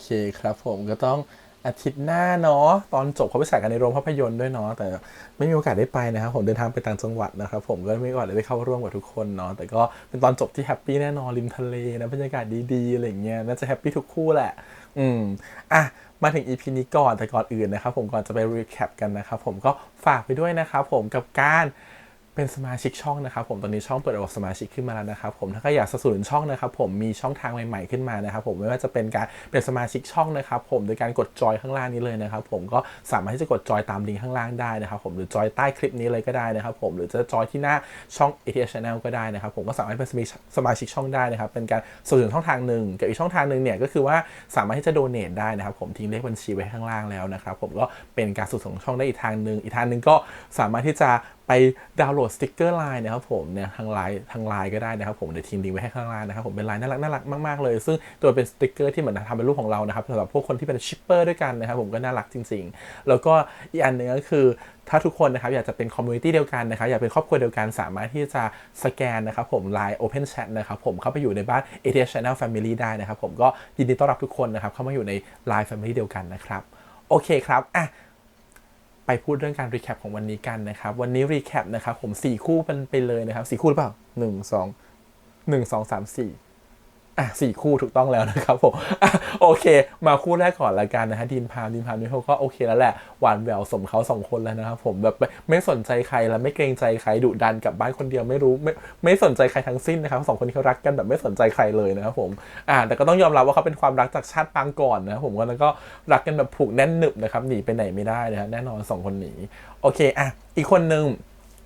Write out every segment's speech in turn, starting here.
เคครับผมก็ต้องอาทิตย์หน้าเนาะตอนจบเขาไปฉายกันในโรงภาพยนตร์ด้วยเนาะแต่ไม่มีโอกาสได้ไปนะครับผมเดินทางไปต่างจังหวัดนะครับผมก็ไม่มีโอกาสได้ไปเข้าร่วมกับทุกคนเนาะแต่ก็เป็นตอนจบที่แฮปปี้แน่นอนริมทะเลนะบรรยากาศดีๆอะไรเงี้ยน่าจะแฮปปี้ทุกคู่แหละ อืมอะมาถึง EP นี้ก่อนแต่ก่อนอื่นนะครับผมก่อนจะไปรีแคปกันนะครับผมก็ฝากไปด้วยนะครับผมกับการ เป็นสมาชิกช่องนะครับผมตอนนี้ช่องเปิดระบบสมาชิกขึ้นมาแล้วนะครับผมถ้าใครอยากสนับสนุนช่องนะครับผมมีช่องทางใหม่ ๆขึ้นมานะครับผมไม่ว่าจะเป็นการเป็นสมาชิกช่องนะครับผมโดยการกดจอยข้างล่างนี้เลยนะครับผมก็สามารถที่จะกดจอยตามลิงก์ข้างล่างได้นะครับผมหรือจอยใต้คลิปนี้เลยก็ได้นะครับผมหรือจะจอยที่หน้าช่อง ATS Channel ก็ได้นะครับผมก็สามารถเป็นสมาชิกช่องได้นะครับเป็นการสนับสนุนช่องทางหนึ่งกับอีกช่องทางหนึ่งเนี่ยก็คือว่าสามารถที่จะโดเน a ได้นะครับผมทิ้งเลขบัญชีไว้ข้างล่างแล้วนะครับผมก็เป็นการสนับสนุนช่องได้อีกทางหนึ่งอีกทางหนึ่งก็สามารถที่จะไปดาวน์โหลดสติกเกอร์ไลน์นะครับผมเนี่ยทางไลน์ทางไลน์ก็ได้นะครับผมเดี๋ยวทิ้งลิงก์ไว้ให้ข้างล่างนะครับผมเป็นไลน์น่ารักน่ารักมากๆเลย ซึ่งตัวเป็นสติกเกอร์ที่เหมือนทำเป็นรูปของเรานะครับสำหรับพวกคนที่เป็นชิปเปอร์ด้วยกันนะครับผมก็น่ารักจริง ๆ แล้วก็อีกอันหนึ่งก็คือถ้าทุกคนนะครับอยากจะเป็นคอมมูนิตี้เดียวกันนะครับอยากเป็นครอบครัวเดียวกันสามารถที่จะสแกนนะครับผม Line Open Chat นะครับผมเข้าไปอยู่ในบ้าน ATS Channel Family ได้นะครับผมก็ยินดีต้อนรับทุกคนนะครับเข้ามาอยู่ใน Line Family เดียวกันนะครับโอเคครับอะ ไปพูดเรื่องการรีแคปของวันนี้กันนะครับ วันนี้รีแคปนะครับผม 4 คู่เป็นไปเลยนะครับ 4 คู่หรือเปล่า 1 2 1 2 3 4 อะสี่คู่ถูกต้องแล้วนะครับผมอโอเค มาคู่แรกก่อนละกันนะฮะดีนพามดีนพามนี่เขาก็โอเคแล้วแหละหวานแหววสมเขาสองคนแล้วนะครับผมแบบไม่สนใจใครแล้วไม่เกรงใจใครดุดันกลับบ้านคนเดียวไม่รู้ไม่ไม่สนใจใครทั้งสิ้นนะครับสองคนนี้เขารักกันแบบไม่สนใจใครเลยนะครับผมอ่าแต่ก็ต้องยอมรับว่าเขาเป็นความรักจากชาติปางก่อนนะครับผมแล้วก็รักกันแบบผูกแน่นหนึบนะครับหนีไปไหนไม่ได้นะฮะแน่นอนสองคนหนีโอเคอะอีกคนนึง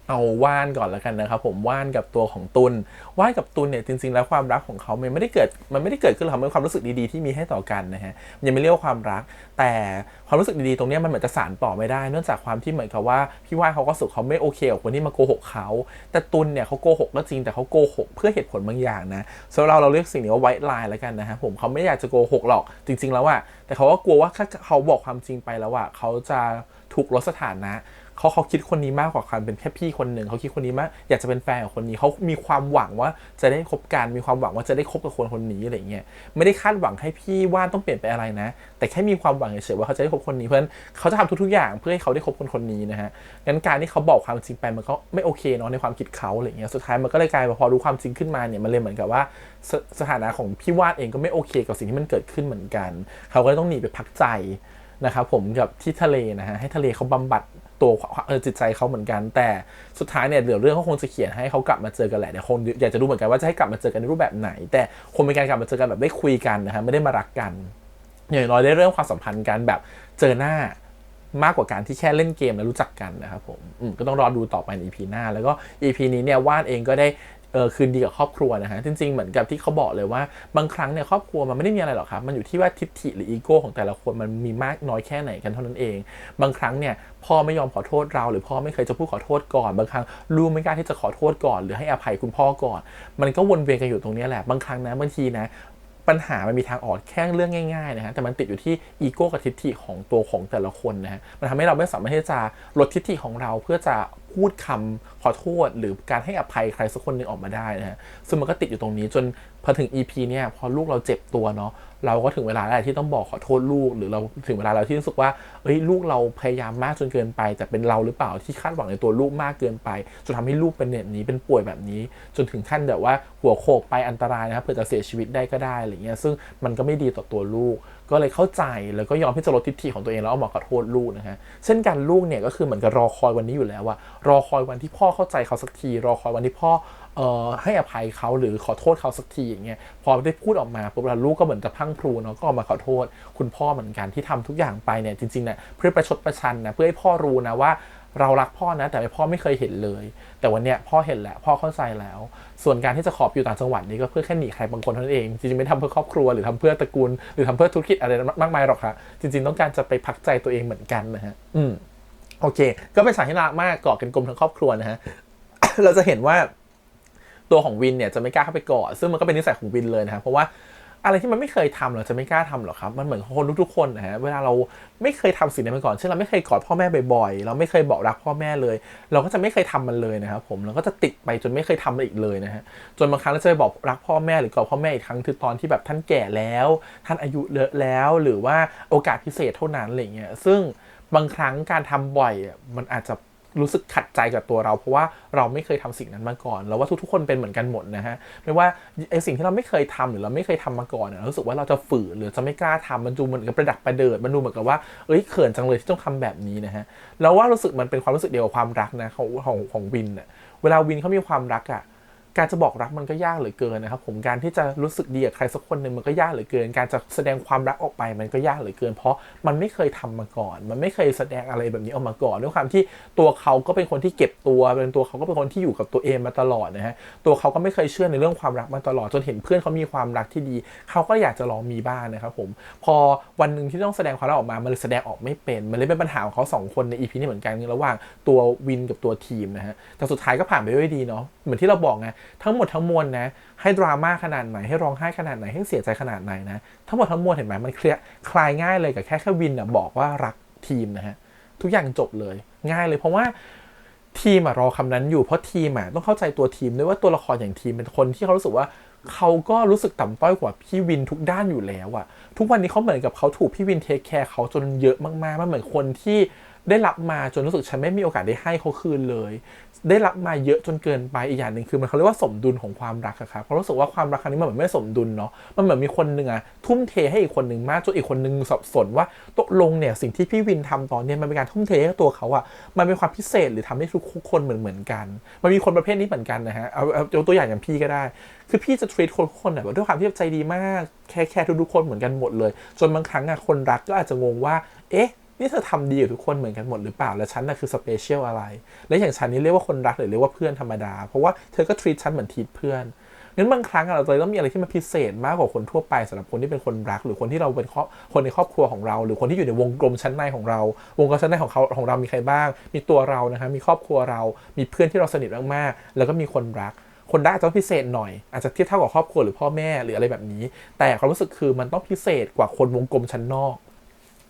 เอาว่านก่อนแล้วกันนะครับผมว่านกับตัวของตุลว่านกับตุลเนี่ยจริงๆ แล้วความรักของเขามันไม่ได้เกิดมันไม่ได้เกิดขึ้นหรอกมันเป็นความรู้สึกดีๆที่มีให้ต่อกันนะฮะยังไม่เรียกว่าความรัก แต่ความรู้สึกดีๆตรงนี้มันเหมือนจะสานต่อไม่ได้ เนื่องจากความที่เหมือนกับว่าพี่ว่านเขาก็รู้สึกเขาไม่โอเคกับคนที่มาโกหกเขาแต่ตุลเนี่ยเขาโกหกก็จริงแต่เขาโกหกเพื่อเหตุผลบางอย่างนะสำหรับเราเราเรียกสิ่งนี้ว่าไวท์ไลน์แล้วกันนะฮะผมเขาไม่อยากจะโกหกหรอกจริง ๆ แล้วอะแต่เขาก็กลัวว่าถ้าเขาบอกความจริงไปแล้วอะเขาจะถูกลดสถานะ เขาเขาคิดคนนี้มากกว่าการเป็นแค่พี่คนหนึ่งเขาคิดคนนี้มากอยากจะเป็นแฟนกับคนนี้เขามีความหวังว่าจะได้คบกันมีความหวังว่าจะได้คบกับคนคนนี้อะไรเงี้ยไม่ได้คาดหวังให้พี่ว่านต้องเปลี่ยนไปอะไรนะ แต่แค่มีความหวังเฉยๆว่าเขาจะได้คบคนนี้เพราะฉะนั้นเขาจะทำทุกๆอย่างเพื่อให้เขาได้คบคนคนนี้นะฮะงั้นการที่เขาบอกความจริงไปมันก็ไม่โอเคเนาะในความคิดเขาอะไรเงี้ยสุดท้ายมันก็เลยกลายมาพอรู้ความจริงขึ้นมาเนี่ยมันเลยเหมือนกับว่าสสถานะของพี่ว่านเองก็ไม่โอเค กับสิ่งที่มันเกิดขึ้นเหมือนกัน เขาก็เลยต้องหนีไปพักใจนะครับผมกับที่ทะเลนะฮะให้ทะเลเขาบำบัด ตัวเออจิตใจเขาเหมือนกัน แต่สุดท้ายเนี่ยเดี๋ยวเรื่องเขาคงจะเขียนให้เขากลับมาเจอกันแหละเดี๋ยวคงอยากจะรู้เหมือนกันว่าจะให้กลับมาเจอกันในรูปแบบไหน แต่คงเป็นการกลับมาเจอกันแบบได้คุยกันนะฮะไม่ได้มารักกันอย่างน้อยได้เริ่มความสัมพันธ์กันแบบเจอหน้ามากกว่าการที่แค่เล่นเกมแล้วรู้จักกันนะครับผมมก็ต้องรอดูต่อไปใน EP หน้า แล้วก็ EP นี้เนี่ยว่านเองก็ได้ เออคืนดีกับครอบครัวนะฮะจริง ๆ เหมือนกับที่เขาบอกเลยว่าบางครั้งเนี่ยครอบครัวมันไม่ได้มีอะไรหรอกครับ มันอยู่ที่ว่าทิฏฐิหรืออีโก้ของแต่ละคนมันมีมากน้อยแค่ไหนกันเท่านั้นเอง บางครั้งเนี่ยพ่อไม่ยอมขอโทษเรา หรือพ่อไม่เคยจะพูดขอโทษก่อน บางครั้งลูกไม่กล้าที่จะขอโทษก่อน หรือให้อภัยคุณพ่อก่อน มันก็วนเวียนกันอยู่ตรงนี้แหละบางครั้งนะบางทีนะปัญหามันมีทางออกแค่เรื่องง่ายๆนะฮะ แต่มันติดอยู่ที่อีโก้กับทิฏฐิของตัวของแต่ละคนนะฮะ มันทำให้เราไม่สามารถที่จะลดทิฏฐิของเราเพื่อจะ พูดคำขอโทษ หรือการให้อภัยใครสักคนหนึ่งออกมาได้นะฮะซึ่งมันก็ติดอยู่ตรงนี้จนพอถึง EP เนี่ยพอลูกเราเจ็บตัวเนาะเราก็ถึงเวลาแล้วที่ต้องบอกขอโทษลูก หรือเราถึงเวลาเราที่รู้สึกว่าเอ้ยลูกเราพยายามมากจนเกินไป แต่เป็นเราหรือเปล่าที่คาดหวังในตัวลูกมากเกินไปจนทำให้ลูกเป็นแบบนี้เป็นป่วยแบบนี้ จนถึงขั้นแบบว่าหัวโขกไปอันตรายนะครับเผื่อจะเสียชีวิตได้ก็ได้อะไรเงี้ยซึ่งมันก็ไม่ดีต่อตัวลูก ก็เลยเข้าใจแล้วก็ยอมที่จะลดทิฏฐิของตัวเองแล้วเอามาขอโทษลูกนะฮะเช่นกันลูกเนี่ยก็คือเหมือนกับรอคอยวันนี้อยู่แล้วว่ารอคอยวันที่พ่อเข้าใจเขาสักที รอคอยวันที่พ่อเอ่อให้อภัยเขาหรือขอโทษเขาสักทีอย่างเงี้ยพอได้พูดออกมาปุ๊บแล้วลูกก็เหมือนจะพังพรูเนาะก็ออกมาขอโทษ คุณพ่อเหมือนกันที่ทำทุกอย่างไปเนี่ยจริงๆเนี่ยเพื่อประชดประชันนะเพื่อให้พ่อรู้นะว่า เรารักพ่อนะ แต่พ่อไม่เคยเห็นเลย แต่วันเนี้ยพ่อเห็นแล้วพ่อเข้าใจแล้ว ส่วนการที่จะขอไปอยู่ต่างจังหวัดนี่ก็เพื่อแค่หนีใครบางคนเท่านั้นเองจริงๆไม่ทำเพื่อครอบครัวหรือทำเพื่อตระกูล หรือทำเพื่อธุรกิจอะไรมากมายหรอกครับจริง ๆ ต้องการจะไปพักใจตัวเองเหมือนกันนะฮะอืมโอเค ก็เป็นสายที่น่ารักมากเกาะกันกลมทั้งครอบครัวนะฮะเราจะเห็นว่าตัวของวินเนี่ยจะไม่กล้าเข้าไปกอดซึ่งมันก็เป็นนิสัยของวินเลยนะครับเพราะว่า อะไรที่มันไม่เคยทำเราจะไม่กล้าทำหรอกครับ มันเหมือนคนทุกๆคนนะฮะ เวลาเราไม่เคยทำสิ่งนั้มาก่อน เช่นเราไม่เคยกอดพ่อแม่บ่อยๆ เราไม่เคยบอกรักพ่อแม่เลย เราก็จะไม่เคยทำมันเลยนะครับผม เราก็จะติดไปจนไม่เคยทำมันอีกเลยนะฮะ จนบางครั้งเราจะไปบอกรักพ่อแม่หรือกอดพ่อแม่อีกครั้งคือตอนที่แบบท่านแก่แล้ว ท่านอายุเลอะแล้ว หรือว่าโอกาสพิเศษเท่านั้นอะไรเงี้ย ซึ่งบางครั้งการทำบ่อยมันอาจจะ รู้สึกขัดใจกับตัวเรา เพราะว่าเราไม่เคยทำสิ่งนั้นมาก่อน แล้วว่าทุกๆคนเป็นเหมือนกันหมดนะฮะไม่ว่าไอสิ่งที่เราไม่เคยทำหรือเราไม่เคยทำมาก่อนเรารู้สึกว่าเราจะฝืนหรือจะไม่กล้าทำมันดูเหมือนกับประดักประเดิดมันดูเหมือนกับว่าเอ้ยเขินจังเลยที่ต้องทำแบบนี้นะฮะแล้วว่ารู้สึกมันเป็นความรู้สึกเดียวกับความรักนะของของของวินเนี่ยเวลาวินเขามีความรักอะ การจะบอกรักมันก็ยากเหลือเกินนะครับผมการที่จะรู้สึกดีกับใครสักคนหนึ่งมันก็ยากเหลือเกิน การจะแสดงความรักออกไปมันก็ยากเหลือเกิน เพราะมันไม่เคยทำมาก่อน มันไม่เคยแสดงอะไรแบบนี้ออกมาก่อนด้วยความที่ตัวเขาก็เป็นคนที่เก็บตัวเป็นตัวเขาก็เป็นคนที่อยู่กับตัวเองมาตลอดนะฮะตัวเขาก็ไม่เคยเชื่อในเรื่องความรักมาตลอดจนเห็นเพื่อนเขามีความรักที่ดี เขาก็อยากจะลองมีบ้างนะครับผมพอวันหนึ่งที่ต้องแสดงความรักออกมามันแสดงออกไม่เป็นมันเลยเป็นปัญหาของเขาสองคนในอีพีนี้เหมือนกันระหว่างตัววินกับตัวทีมนะฮะแต่สุดท้ายก็ผ่านไปด้วยดีเนาะเหมือนที่เราบอกไงทั้งหมดทั้งมวลนะ ให้ดราม่าขนาดไหน ให้ร้องไห้ขนาดไหน ให้เสียใจขนาดไหนนะ ทั้งหมดทั้งมวลเห็นไหมมันเคลียร์คลายง่ายเลยกับแค่แค่วินนะบอกว่ารักทีมนะฮะ ทุกอย่างจบเลย ง่ายเลยเพราะว่าทีมอะรอคำนั้นอยู่เพราะทีมอะต้องเข้าใจตัวทีมด้วยว่าตัวละครอย่างทีมเป็นคนที่เขารู้สึกว่าเขาก็รู้สึกต่ำต้อยกว่าพี่วินทุกด้านอยู่แล้วอะทุกวันนี้เขาเหมือนกับเขาถูกพี่วินเทคแคร์เขาจนเยอะมากๆมันเหมือนคนที่ ได้รับมาจนรู้สึกฉันไม่มีโอกาสได้ให้เขาคืนเลย ได้รับมาเยอะจนเกินไปอีกอย่างหนึ่งคือมันเขาเรียกว่าสมดุลของความรักอะครับเพราะรู้สึกว่าความรักครั้งนี้มันเหมือนไม่สมดุลเนาะมันเหมือนมีคนหนึ่งอะทุ่มเทให้อีกคนหนึ่งมากจนอีกคนหนึ่งสับสนว่าตกลงเนี่ยสิ่งที่พี่วินทำตอนเนี้ยมันเป็นการทุ่มเทให้ตัวเขาอะมันเป็นความพิเศษหรือทำให้ทุกคนเหมือนเหมือนกัน มันมีคนประเภทนี้เหมือนกันนะฮะเอาเอายกตัวอย่างอย่างพี่ก็ได้ คือพี่จะ treat คนทุกคนแบบด้วยความที่ใจดีมากแค่แค่ทุกๆคนเหมือนกันหมดเลย จนบางครั้งอะคนรักก็อาจจะงงว่า เอ๊ะ นี่เธอทำดีกับทุกคนเหมือนกันหมดหรือเปล่า แล้วฉันน่ะคือสเปเชียลอะไร และอย่างฉันนี่เรียกว่าคนรักหรือเรียกว่าเพื่อนธรรมดา เพราะว่าเธอก็ treat ฉันเหมือน treat เพื่อนงั้นบางครั้งเราเลยต้องมีอะไรที่มันพิเศษมากกว่าคนทั่วไปสำหรับคนที่เป็นคนรัก หรือคนที่เราเป็นครอบคนในครอบครัวของเรา หรือคนที่อยู่ในวงกลมชั้นในของเรา วงกลมชั้นในของเขาของเรามีใครบ้าง มีตัวเรานะครับมีครอบครัวเรา มีเพื่อนที่เราสนิทมากๆ แล้วก็มีคนรัก คนรักอาจจะพิเศษหน่อย อาจจะเทียบเท่ากับครอบครัวหรือพ่อแม่หรืออะไรแบบนี้ แต่ความรู้สึกคือมันต้องพิเศษกว่าคนวงกลมชั้นนอก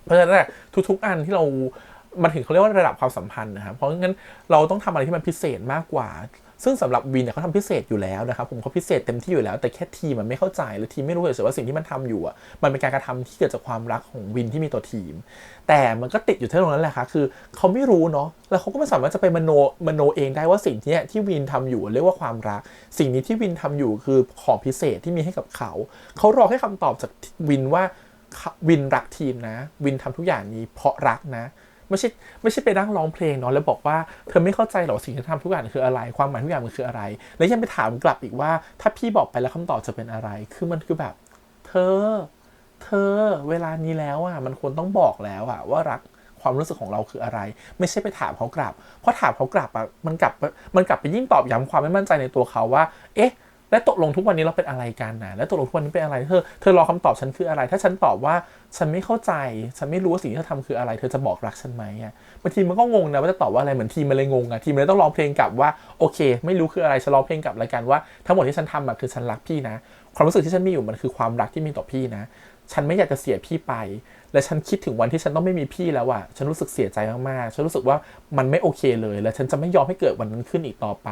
เพราะฉะนั้นทุก ๆ อันที่เรามันถึงเขาเรียกว่าระดับความสัมพันธ์นะครับ เพราะงั้นเราต้องทำอะไรที่มันพิเศษมากกว่า ซึ่งสำหรับวินเนี่ยเขาทำพิเศษอยู่แล้วนะครับ ผมเขาพิเศษเต็มที่อยู่แล้ว แต่แค่ทีมมันไม่เข้าใจหรือทีมไม่รู้เลยว่าสิ่งที่มันทำอยู่อะ มันเป็นการกระทำที่เกิดจากความรักของวินที่มีต่อทีม แต่มันก็ติดอยู่ที่ตรงนั้นแหละครับคือเขาไม่รู้เนาะ แล้วเขาก็ไม่สามารถจะไปมโนมโนเองได้ว่าสิ่งที่ที่วินทำอยู่เรียกว่าความรัก สิ่งนี้ที่วินทำอยู่คือของพิเศษที่มีให้กับเขา เขารอให้คำตอบจากวินว่า วินรักทีมนะ วินทำทุกอย่างนี้เพราะรักนะ ไม่ใช่ไม่ใช่ไปนั่งร้องเพลงเนาะแล้วบอกว่าเธอไม่เข้าใจหรอกสิ่งที่ทำทุกอย่างคืออะไร ความหมายทุกอย่างมันคืออะไร แล้วยังไปถามกลับอีกว่า ถ้าพี่บอกไปแล้วคำตอบจะเป็นอะไร คือมันคือแบบ เธอ เธอ เวลานี้แล้วอะมันควรต้องบอกแล้วอะว่ารักความรู้สึกของเราคืออะไร ไม่ใช่ไปถามเขากลับ เพราะถามเขากลับอะมันกลับมันกลับไปยิ่งตอบย้ำความไม่มั่นใจในตัวเขาว่า เอ๊ะ และตกลงทุกวันนี้เราเป็นอะไรกันนะและตกลงทุกวันนี้เป็นอะไรเธอเธอรอคำตอบฉันคืออะไร ถ้าฉันตอบว่าฉันไม่เข้าใจ ฉันไม่รู้ว่าสิ่งที่เธอทำคืออะไร เธอจะบอกรักฉันไหมอะบางทีมันก็งงนะว่าจะตอบว่าอะไรเหมือนทีมมันเลยงงอะทีมันเลยต้องร้องเพลงกลับว่าโอเค ไม่รู้คืออะไรฉันร้องเพลงกลับรายการว่าทั้งหมดที่ฉันทำอะคือฉันรักพี่นะ ความรู้สึกที่ฉันมีอยู่มันคือความรักที่มีต่อพี่นะ ฉันไม่อยากจะเสียพี่ไป และฉันคิดถึงวันที่ฉันต้องไม่มีพี่แล้วอะฉันรู้สึกเสียใจมากๆ ฉันรู้สึกว่ามันไม่โอเคเลย และฉันจะไม่ยอมให้เกิดวันนั้นขึ้นอีกต่อไป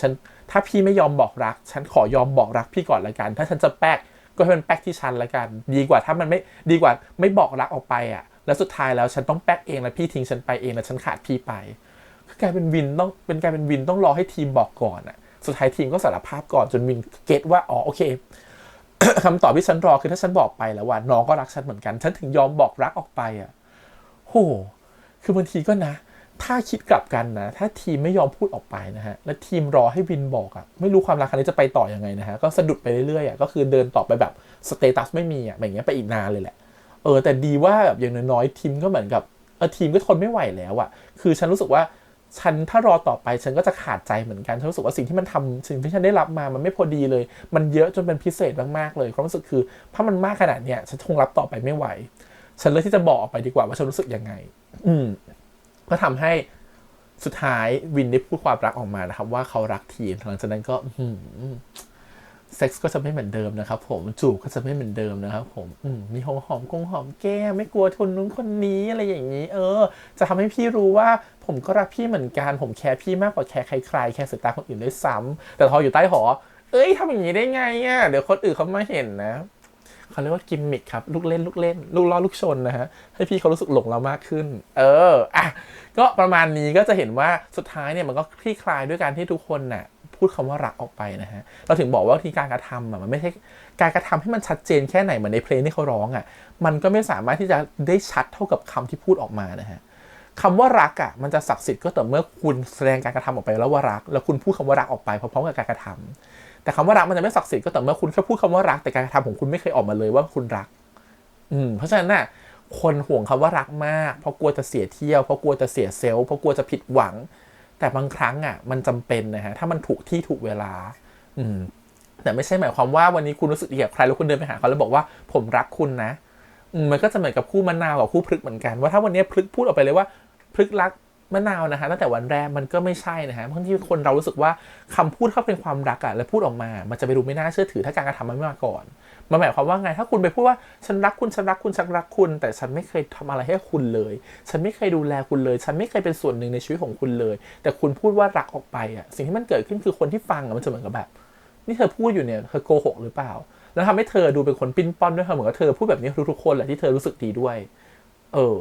ฉันถ้าพี่ไม่ยอมบอกรัก ฉันขอยอมบอกรักพี่ก่อนละกัน ถ้าฉันจะแป๊กก็ให้มันแป๊กที่ฉันละกัน ดีกว่าถ้ามันไม่ดีกว่าไม่บอกรักออกไปอะแล้วสุดท้ายแล้วฉันต้องแป๊กเองแล้วพี่ทิ้งฉันไปเองแล้วฉันขาดพี่ไปคือกลายเป็นวินต้องเป็นกลายเป็นวินต้องรอให้ทีมบอกก่อนอะสุดท้ายทีมก็สารภาพก่อนจนวินเก็ตว่าอ๋อโอเค คำตอบที่ฉันรอคือถ้าฉันบอกไปแล้วว่าน้องก็รักฉันเหมือนกัน ฉันถึงยอมบอกรักออกไปอะโหคือบางทีก็นะ ถ้าคิดกลับกันนะ ถ้าทีมไม่ยอมพูดออกไปนะฮะ และทีมรอให้วินบอกอะ ไม่รู้ความรักครั้งนี้จะไปต่ออยังไงนะฮะ ก็สะดุดไปเรื่อยๆอะ ก็คือเดินต่อไปแบบสเตตัสไม่มีอะแบบนี้ยไปอีกนานเลยแหละ เออ แต่ดีว่าแบบอย่างน้อยๆทีมก็เหมือนกับ เออทีมก็ทนไม่ไหวแล้วอะ คือฉันรู้สึกว่า ฉันถ้ารอต่อไปฉันก็จะขาดใจเหมือนกัน ฉันรู้สึกว่าสิ่งที่มันทำสิ่งที่ฉันได้รับมามันไม่พอดีเลย มันเยอะจนเป็นพิเศษมากๆเลยความรู้สึกคือ ถ้ามันมากขนาดเนี้ยฉันคงรับต่อไปไม่ไหว ฉันเลือกที่จะบอกออกไปดีกว่าว่าฉันรู้สึกยังไง อืมก็ทำให้สุดท้ายวินได้พูดความรักออกมานะครับ ว่าเขารักทีมหลังจากนั้นก็อืม เซ็กซ์ก็จะไม่เหมือนเดิมนะครับผมจูบก็จะไม่เหมือนเดิมนะครับผมอืมมีหอมหอมกงหอมแก้มไม่กลัวคนนู้นคนนี้อะไรอย่างนี้ เออ จะทำให้พี่รู้ว่าผมก็รักพี่เหมือนกัน ผมแคร์พี่มากกว่าแคร์ใครๆแคร์สายตาคนอื่นด้วยซ้ำแต่พออยู่ใต้หอ เอ้ยทำอย่างนี้ได้ไงอะเดี๋ยวคนอื่นเขามาเห็นนะเขาเรียกว่ากิมมิคครับ ลูกเล่นลูกเล่น ลูกล่อลูกชนนะฮะ ให้พี่เขารู้สึกหลงเรามากขึ้น เอออะก็ประมาณนี้ก็จะเห็นว่าสุดท้ายเนี่ยมันก็คลี่คลายด้วยการที่ทุกคนน่ะ พูดคำว่ารักออกไปนะฮะเราถึงบอกว่าที่การกระทำอะมันไม่ใช่การกระทำให้มันชัดเจนแค่ไหนเหมือนในเพลงที่เขาร้องอะมันก็ไม่สามารถที่จะได้ชัดเท่ากับคำที่พูดออกมานะฮะคำว่ารักอะมันจะศักดิ์สิทธิ์ก็ต่อเมื่อคุณแสดงการกระทำออกไปแล้วว่ารัก แล้วคุณพูดคำว่ารักออกไปพร้อมๆกับการกระทำแต่คำว่ารักมันจะไม่ศักดิ์สิทธิ์ก็ต่อเมื่อคุณแค่พูดคำว่ารักแต่การกระทำของคุณไม่เคยออกมาเลยว่าคุณรัก อืมเพราะฉะนั้นน่ะคนห่วงคำว่ารักมาก เพราะกลัวจะเสียเที่ยวเพราะกลัวจะเสียเซลล์เพราะกลัวจะผิดหวัง แต่บางครั้งอะมันจำเป็นนะฮะถ้ามันถูกที่ถูกเวลา อืมแต่ไม่ใช่หมายความว่าวันนี้คุณรู้สึกดีกับใครแล้วคุณเดินไปหาเขาแล้วบอกว่าผมรักคุณนะอืมมันก็จะเหมือนกับคู่มะนาวกับคู่พฤกเหมือนกันว่าถ้าวันนี้พฤกพูดออกไปเลยว่าพฤกรักมะนาวนะฮะตั้งแต่วันแรกมันก็ไม่ใช่นะฮะบางทีคนเรารู้สึกว่าคำพูดเข้าเป็นความรักอะแล้วพูดออกมา มันจะไปดูไม่น่าเชื่อถือถ้าการกระทำมันไม่มาก่อน มันหมายความว่าไง ถ้าคุณไปพูดว่าฉันรักคุณฉันรักคุณฉันรักคุณ แต่ฉันไม่เคยทำอะไรให้คุณเลย ฉันไม่เคยดูแลคุณเลย ฉันไม่เคยเป็นส่วนหนึ่งในชีวิตของคุณเลย แต่คุณพูดว่ารักออกไปอะสิ่งที่มันเกิดขึ้นคือคนที่ฟังอะมันจะเหมือนกับแบบ นี่เธอพูดอยู่เนี่ยเธอโกหกหรือเปล่า แล้วทำให้เธอดูเป็นคนปิ้นป้อนด้วยค่ะเหมือนกับเธอพูดแบบนี้ทุกๆคนแหละที่เธอรู้สึกดีด้วย เออ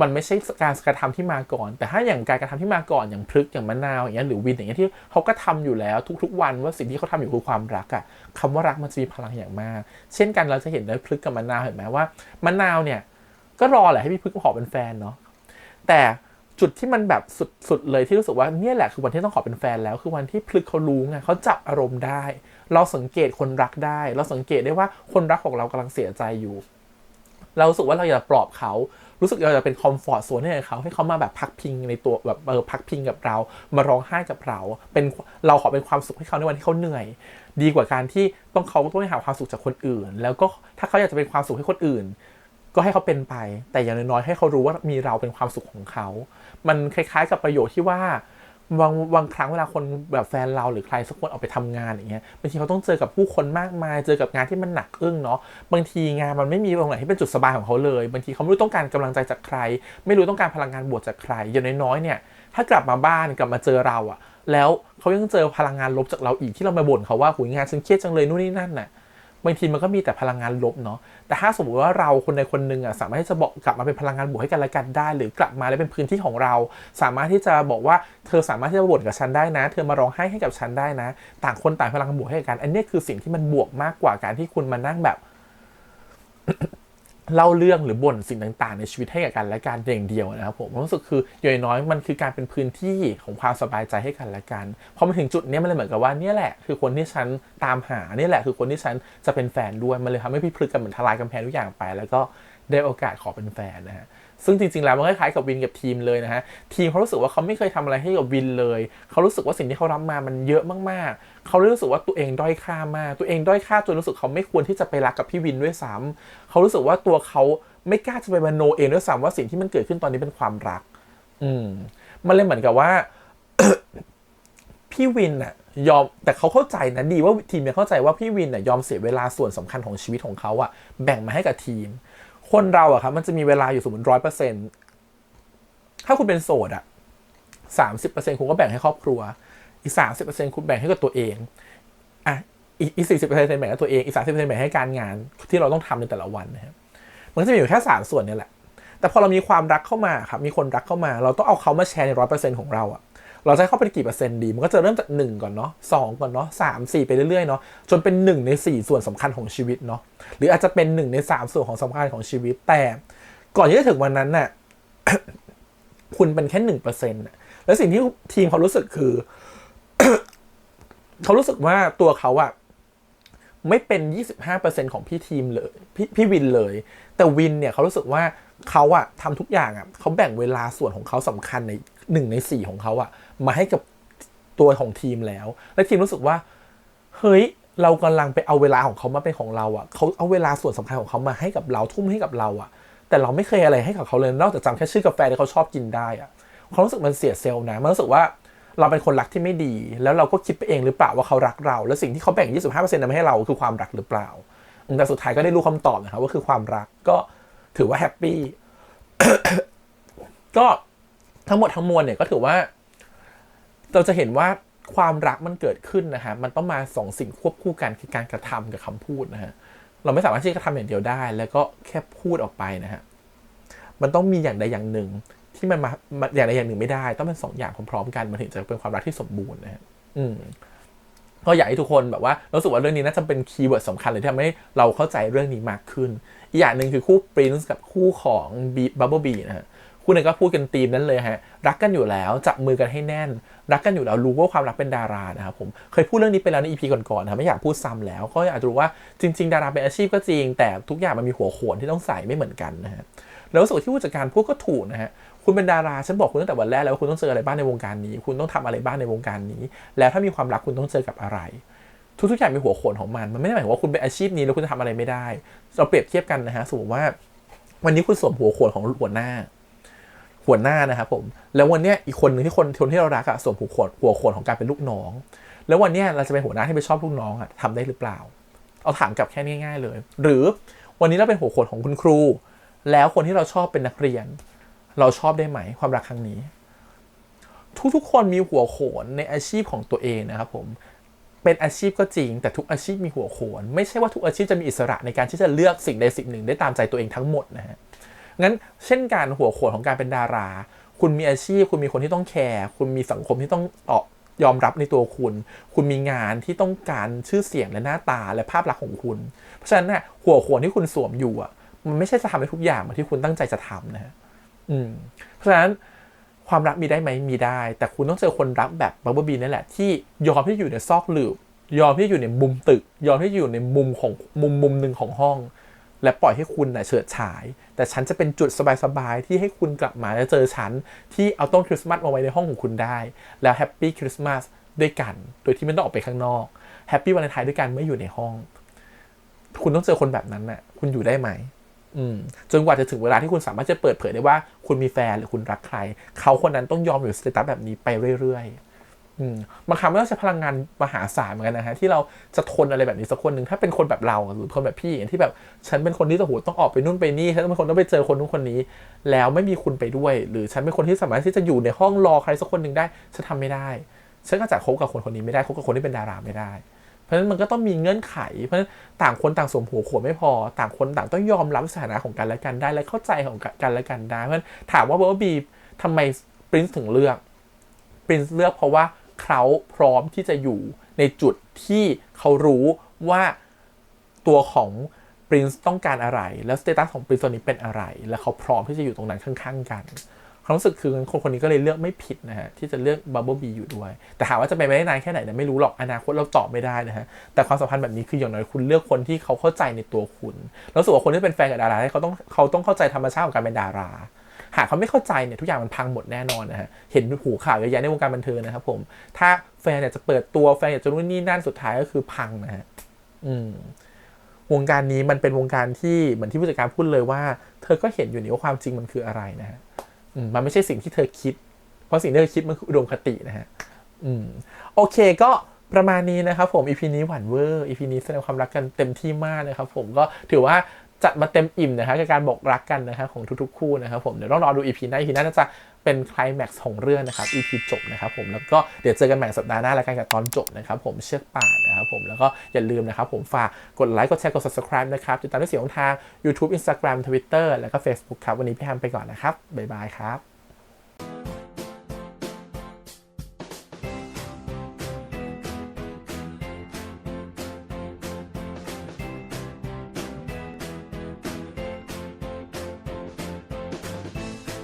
มันไม่ใช่การกระทำที่มาก่อน แต่ถ้าอย่างการกระทำที่มาก่อนอย่างพฤกอย่างมะนาวอย่างเงี้ยหรือวินอย่างเงี้ยที่เขาก็ทำอยู่แล้วทุกๆ วันว่าสิ่งที่เขาทำอยู่คือความรักอะคำว่ารักมันจะมีพลังอย่างมาก เช่นกันเราจะเห็นได้พฤกกับมะนาวเห็นไหมว่ามะนาวเนี่ยก็รอแหละให้พี่พฤกษ์มาขอเป็นแฟนเนาะแต่จุดที่มันแบบสุดๆเลยที่รู้สึกว่าเนี่ยแหละคือวันที่ต้องขอเป็นแฟนแล้ว คือวันที่พฤกเขารู้ไงเขาจับอารมณ์ได้ เราสังเกตคนรักได้ เราสังเกตได้ว่าคนรักของเรากำลังเสียใจอยู่ เราสึกว่าเราอยากปลอบเขา รู้สึกเราจะเป็นคอมฟอร์ตโซนให้เขาให้เขามาแบบพักพิงในตัวแบบเออพักพิงกับเรา มาร้องไห้กับเรา เป็นเราขอเป็นความสุขให้เขาในวันที่เขาเหนื่อย ดีกว่าการที่ต้องเขาต้องไปหาความสุขจากคนอื่น แล้วก็ถ้าเขาอยากจะเป็นความสุขให้คนอื่น ก็ให้เขาเป็นไป แต่อย่างน้อยๆให้เขารู้ว่ามีเราเป็นความสุขของเขา มันคล้ายๆกับประโยชน์ที่ว่า บางบางครั้งเวลาคนแบบแฟนเราหรือใครสักคนออกไปทำงานอย่างเงี้ยบางทีเขาต้องเจอกับผู้คนมากมาย เจอกับงานที่มันหนักอึ้งเนาะบางทีงานมันไม่มีตรงไหนที่เป็นจุดสบายของเขาเลย บางทีเขาไม่รู้ต้องการกำลังใจจากใคร ไม่รู้ต้องการพลังงานบวกจากใครอย่างน้อยๆเนี่ย ถ้ากลับมาบ้านกลับมาเจอเราอะแล้วเขายังเจอพลังงานลบจากเราอีกที่เรามาบ่นเขาว่าหุยงานฉันเครียดจังเลยนู่นนี่นั่นน่ะ บางทีมันก็มีแต่พลังงานลบเนาะแต่ถ้าสมมติว่าเราคนใดคนหนึ่งอะสามารถที่จะบอกกลับมาเป็นพลังงานบวกให้กันและกันได้ หรือกลับมาแล้วเป็นพื้นที่ของเรา สามารถที่จะบอกว่าเธอสามารถที่จะบ่นกับฉันได้นะ เธอมาร้องไห้ให้กับฉันได้นะ ต่างคนต่างพลังงานบวกให้กัน อันนี้คือสิ่งที่มันบวกมากกว่าการที่คุณมานั่งแบบ เล่าเรื่องหรือบ่นสิ่งต่างๆ ในชีวิตให้กับกันและกันอย่างเดียวนะครับผมผมรู้สึกคืออย่างน้อยมันคือการเป็นพื้นที่ของความสบายใจให้กันและกันพอมาถึงจุดนี้มันเลยเหมือนกับว่านี่แหละ คือคนที่ฉันตามหานี่แหละ คือคนที่ฉันจะเป็นแฟนด้วยมันเลยทำให้พี่พลึกกันเหมือนทลายกำแพงทุกอย่างไป แล้วก็ได้โอกาสขอเป็นแฟนนะฮะ ซึ่งจริงๆแล้วมันคล้ายๆกับวินกับทีมเลยนะฮะทีมเขารู้สึกว่าเขาไม่เคยทำอะไรให้กับวินเลย เขารู้สึกว่าสิ่งที่เขารับมามันเยอะมากๆ เขารู้สึกว่าตัวเองด้อยค่ามาก ตัวเองด้อยค่าจนรู้สึกเขาไม่ควรที่จะไปรักกับพี่วินด้วยซ้ำเขารู้สึกว่าตัวเขาไม่กล้าจะไปมโนเองด้วยซ้ำว่าสิ่งที่มันเกิดขึ้นตอนนี้เป็นความรัก อืมมันเลยเหมือนกับว่าพี่วินน่ะยอมแต่เขาเข้าใจนะดีว่าทีมเนี่ยเข้าใจว่าพี่วินน่ะยอมเสียเวลาส่วนสำคัญของชีวิตของเขาอะแบ่งมาให้กับทีม คนเราอะครับมันจะมีเวลาอยู่สมมติร้อยเปอร์เซ็นต์ถ้าคุณเป็นโสดอะสามสิบเปอร์เซ็นต์คุณก็แบ่งให้ครอบครัว อีกสามสิบเปอร์เซ็นต์คุณแบ่งให้กับตัวเองอะอีกสี่สิบเปอร์เซ็นต์แบ่งให้ตัวเอง อีกสามสิบเปอร์เซ็นต์แบ่งให้การงานที่เราต้องทำในแต่ละวันนะครับ มันก็จะมีอยู่แค่สามส่วนนี่แหละ แต่พอเรามีความรักเข้ามาครับ มีคนรักเข้ามา เราต้องเอาเขามาแชร์ในร้อยเปอร์เซ็นต์ของเราอะ เราจะให้เขาเป็นกี่เปอร์เซ็นต์ดี มันก็จะเริ่มจากหนึ่งก่อนเนาะสองก่อนเนาะสามสี่ไปเรื่อยๆเนาะจนเป็นหนึ่งในสี่ส่วนสำคัญของชีวิตเนาะหรืออาจจะเป็นหนึ่งในสามส่วนของสำคัญของชีวิต แต่ก่อนที่จะถึงวันนั้นน่ะคุณเป็นแค่หนึ่งเปอร์เซ็นต์แล้วสิ่งที่ทีมเขารู้สึกคือ เขารู้สึกว่าตัวเขาอะไม่เป็น 25%ของพี่ทีมเลยพี่พี่วินเลย แต่วินเนี่ยเขารู้สึกว่าเขาอะทำทุกอย่างอะเขาแบ่งเวลาส่วนของเขาสำคัญใน หนึ่งในสี่ของเขาอะมาให้กับตัวของทีมแล้ว และทีมรู้สึกว่า เฮ้ยเรากำลังไปเอาเวลาของเขามาเป็นของเราอะเขาเอาเวลาส่วนสำคัญของเขามาให้กับเราทุ่มให้กับเราอะแต่เราไม่เคยอะไรให้กับเขาเลยนอกจากจำแค่ชื่อกาแฟที่เขาชอบกินได้อะความรู้สึกมันเสียเซลล์นะมันรู้สึกว่าเราเป็นคนรักที่ไม่ดี แล้วเราก็คิดไปเองหรือเปล่าว่าเขารักเรา แล้วสิ่งที่เขาแบ่ง 25%นั้นมาให้เราคือความรักหรือเปล่าแต่สุดท้ายก็ได้รู้คำตอบนะครับว่าคือความรักก็ถือว่าแฮปปี้ก็ ทั้งหมดทั้งมวลเนี่ยก็ถือว่า เราจะเห็นว่าความรักมันเกิดขึ้นนะฮะมันต้องมาสองสิ่งควบคู่กันคือการกระทำกับคำพูดนะฮะเราไม่สามารถที่จะกระทำอย่างเดียวได้ แล้วก็แค่พูดออกไปนะฮะมันต้องมีอย่างใดอย่างหนึ่งที่มันมาอย่างใดอย่างหนึ่งไม่ได้ ต้องเป็นสองอย่างพร้อมๆกันมันถึงจะเป็นความรักที่สมบูรณ์นะฮะอืมก็อยากให้ทุกคนแบบว่ารู้สึกว่าเรื่องนี้น่าจะเป็นคีย์เวิร์ดสำคัญเลยที่ทำให้เราเข้าใจเรื่องนี้มากขึ้น อีกอย่างหนึ่งคือคู่ปรินซ์กับคู่ของบีบับเบิลบีนะฮะ คู่หนึงก็พูดกันธีมนั้นเลยฮะ รักกันอยู่แล้ว จับมือกันให้แน่น รักกันอยู่แล้ว รู้ว่าความรักเป็นดารานะครับผม เคยพูดเรื่องนี้ไปแล้วในอีพีก่อนๆนะไม่อยากพูดซ้ำแล้ว ก็อยากจะรู้ว่าจริง ๆ ดาราเป็นอาชีพก็จริง แต่ทุกอย่างมันมีหัวโขนที่ต้องใส่ไม่เหมือนกันนะฮะ แล้วสึกว่าที่ผู้จัดการพูดก็ถูกนะฮะ คุณเป็นดารา ฉันบอกคุณตั้งแต่วันแรกแล้วว่าคุณต้องเจออะไรบ้างในวงการนี้ คุณต้องทำอะไรบ้างในวงการนี้ แล้วถ้ามีความรักคุณต้องเจอกับอะไรทุกๆอย่างมีหัวโขนของมัน มันไม่ได้หมายว่าคุณเป็นอาชีพนี้แล้วคุณจะทำอะไรไม่ได้ เราเปรียบเทียบกันนะฮะ สมมติว่า วันนี้คุณสวมหัวโขนของหัวหน้า หัวหน้านะครับผม แล้ววันเนี้ยอีกคนหนึ่งที่คนคนที่เรารักอะสวมหัวโขนหัวโขนของการเป็นลูกน้อง แล้ววันเนี้ยเราจะเป็นหัวหน้าที่ไปชอบลูกน้องอะทำได้หรือเปล่า เอาถามกลับแค่ง่ายๆเลย หรือวันนี้เราเป็นหัวโขนของคุณครู แล้วคนที่เราชอบเป็นนักเรียน เราชอบได้ไหมความรักครั้งนี้ ทุกๆคนมีหัวโขนในอาชีพของตัวเองนะครับผมเป็นอาชีพก็จริง แต่ทุกอาชีพมีหัวโขน ไม่ใช่ว่าทุกอาชีพจะมีอิสระในการที่จะเลือกสิ่งใดสิ่งหนึ่งได้ตามใจตัวเองทั้งหมดนะฮะ งั้นเช่นการหัวโขนของการเป็นดารา คุณมีอาชีพ คุณมีคนที่ต้องแคร์คุณมีสังคมที่ต้องออกยอมรับในตัวคุณ คุณมีงานที่ต้องการชื่อเสียงและหน้าตาและภาพลักษณ์ของคุณ เพราะฉะนั้นน่ะหัวโขนที่คุณสวมอยู่อะ มันไม่ใช่จะทำให้ทุกอย่างเหมือนที่คุณตั้งใจจะทำนะฮะอืม เพราะฉะนั้นความรักมีได้ไหมมีได้ แต่คุณต้องเจอคนรักแบบบับเบิลบีนั่นแหละที่ยอมที่อยู่ในซอกหลืบยอมที่อยู่ในมุมตึก ยอมที่อยู่ในมุมของมุมมุมหนึ่งของห้อง และปล่อยให้คุณน่ะเฉิดฉาย แต่ฉันจะเป็นจุดสบายๆที่ให้คุณกลับมาแล้วเจอฉัน ที่เอาต้นคริสต์มาสมาไว้ในห้องของคุณได้ แล้วแฮปปี้คริสต์มาสด้วยกัน โดยที่ไม่ต้องออกไปข้างนอกแฮปปี้วันไทน์ด้วยกันไม่อยู่ในห้อง คุณต้องเจอคนแบบนั้นน่ะ คุณอยู่ได้ไหมอืมจนกว่าจะถึงเวลาที่คุณสามารถจะเปิดเผยได้ว่า คุณมีแฟนหรือคุณรักใคร เขาคนนั้นต้องยอมอยู่สเตตัสแบบนี้ไปเรื่อยๆ บางครั้งไมันต้องใช้พลังงานมหาศาลเหมือนกันนะฮะที่เราจะทนอะไรแบบนี้สักคนหนึ่งถ้าเป็นคนแบบเราหรือคนแบบพี่อย่างที่แบบฉันเป็นคนที่ต้องหูต้องออกไปนู่นไปนี่ฉันเป็นคนต้องไปเจอคนนู้นคนนี้ แล้วไม่มีคุณไปด้วย หรือฉันเป็นคนที่สามารถที่จะอยู่ในห้องรอใครสักคนหนึ่งได้ฉันทำไม่ได้ฉันก็จะคบกับคนคนนี้ไม่ได้คบกับคนที่เป็นดาราไม่ได้ เพราะฉะนั้นมันก็ต้องมีเงื่อนไข เพราะฉะนั้นต่างคนต่างสมหัวขนไม่พอ ต่างคนต่างต้องยอมรับสถานะของกันและกันได้ และเข้าใจของกันและกันได้เพราะฉะนั้นถามว่าเบอร์บีทำไมปรินซ์ถึงเลือกปรินซ์เลือกเพราะว่า เขาพร้อมที่จะอยู่ในจุดที่เขารู้ว่าตัวของปรินซ์ต้องการอะไร แล้วสเตตัสของปรินซ์ตอนนี้เป็นอะไร และเขาพร้อมที่จะอยู่ตรงนั้นข้างๆกันความรู้สึกคือคนคนนี้ก็เลยเลือกไม่ผิดนะฮะที่จะเลือกบับเบิลบีอยู่ด้วย แต่ถามว่าจะไปไม่ได้นานแค่ไหนเนี่ยไม่รู้หรอกอนาคตเราตอบไม่ได้นะฮะแต่ความสัมพันธ์แบบนี้คืออย่างน้อยคุณเลือกคนที่เขาเข้าใจในตัวคุณแล้วสึกว่าคนที่เป็นแฟนกับดาราเขาต้องเขาต้องเข้าใจธรรมชาติของการเป็นดารา หากเขาไม่เข้าใจเนี่ยทุกอย่างมันพังหมดแน่นอนนะฮะเห็นหูข่าวเยอะแยะในวงการบันเทิงนะครับผมถ้าแฟนเนี่ยจะเปิดตัวแฟนอยากจะนู่นนี่นั่นสุดท้ายก็คือพังนะฮะอืมวงการนี้มันเป็นวงการที่เหมือนที่ผู้จัดการพูดเลยว่า เธอก็เห็นอยู่นี่ว่าความจริงมันคืออะไรนะฮะมมันไม่ใช่สิ่งที่เธอคิด เพราะสิ่งที่เธอคิดมันคืออุดมคตินะฮะอืมโอเคก็ประมาณนี้นะครับผมอีพีนี้หวานเวอร์อีพีนี้แสดงความรักกันเต็มที่มากนะครับผมก็ถือว่า จัดมาเต็มอิ่มนะครับกับการบอกรักกันนะครับของทุกๆคู่นะครับผมเดี๋ยวต้องรอดูอีพีหน้าอีพีหน้าน่าจะเป็นคลายแม็กซ์ของเรื่องนะครับอีพีจบนะครับผมแล้วก็เดี๋ยวเจอกันใหม่สัปดาห์หน้าแล้วกันกับตอนจบนะครับผมเชือกป่านนะครับผมแล้วก็อย่าลืมนะครับผมฝากกดไลค์กดแชร์กด subscribe นะครับติดตามได้เสียงทาง YouTube Instagram Twitter แล้วก็ Facebook ครับวันนี้พี่แฮมไปก่อนนะครับบ๊ายบายครับ